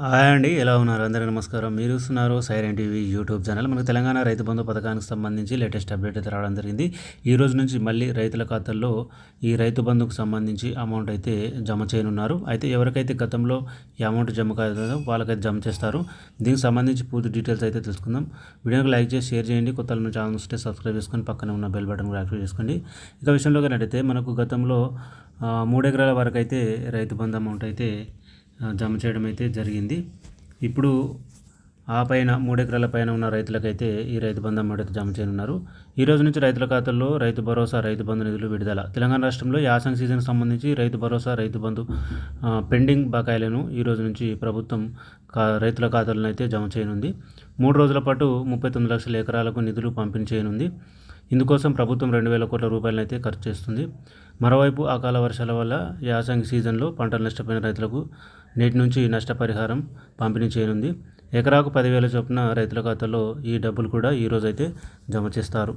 Hi అండి ఎలా ఉన్నారు? అందరికీ నమస్కారం. మీరు చూస్తున్నారు సైరన్ టీవీ యూట్యూబ్ ఛానల్. మనకు తెలంగాణ రైతు బంధు పథకానికి సంబంధించి లేటెస్ట్ అప్డేట్ అయితే రావడం జరిగింది. ఈ రోజు నుంచి మళ్ళీ రైతుల ఖాతాల్లో ఈ రైతు బంధుకు సంబంధించి అమౌంట్ అయితే జమ చేయనున్నారు. అయితే ఎవరికైతే గతంలో ఈ అమౌంట్ జమ కాదో వాళ్ళకైతే జమ చేస్తారు. దీనికి సంబంధించి పూర్తి డీటెయిల్స్ అయితే తెలుసుకుందాం. వీడియోకి లైక్ చేసి షేర్ చేయండి. కొత్త ఛానల్ వస్తే సబ్స్క్రైబ్ చేసుకొని పక్కన ఉన్న బెల్ బటన్ కూడా యాక్టివేట్ చేసుకోండి. ఇక విషయంలో కానీ మనకు గతంలో మూడెకరాల మూడు ఎకరాల వరకు అయితే రైతు బంధు అమౌంట్ అయితే జమ చేయడం అయితే జరిగింది. ఇప్పుడు ఆ పైన మూడెకరాల పైన ఉన్న రైతులకైతే ఈ రైతు బంధం అమౌంట్ జమ చేయనున్నారు. ఈ రోజు నుంచి రైతుల ఖాతాల్లో రైతు భరోసా రైతు బంధు నిధులు విడుదల. తెలంగాణ రాష్ట్రంలో యాసంగ్ సీజన్కి సంబంధించి రైతు భరోసా రైతు బంధు పెండింగ్ బకాయిలను ఈ రోజు నుంచి ప్రభుత్వం కా రైతుల ఖాతాలను అయితే జమ చేయనుంది. మూడు రోజుల పాటు ముప్పై తొమ్మిది లక్షల ఎకరాలకు నిధులు పంపిణీ చేయనుంది. ఇందుకోసం ప్రభుత్వం రెండు వేల కోట్ల రూపాయలను అయితే ఖర్చు చేస్తుంది. మరోవైపు అకాల వర్షాల వల్ల యాసంగి సీజన్లో పంటలు నష్టపోయిన రైతులకు నేటి నుంచి నష్టపరిహారం పంపిణీ చేయనుంది. ఎకరాకు పదివేల చొప్పున రైతుల ఖాతాలో ఈ డబ్బులు కూడా ఈరోజు అయితే జమ చేస్తారు.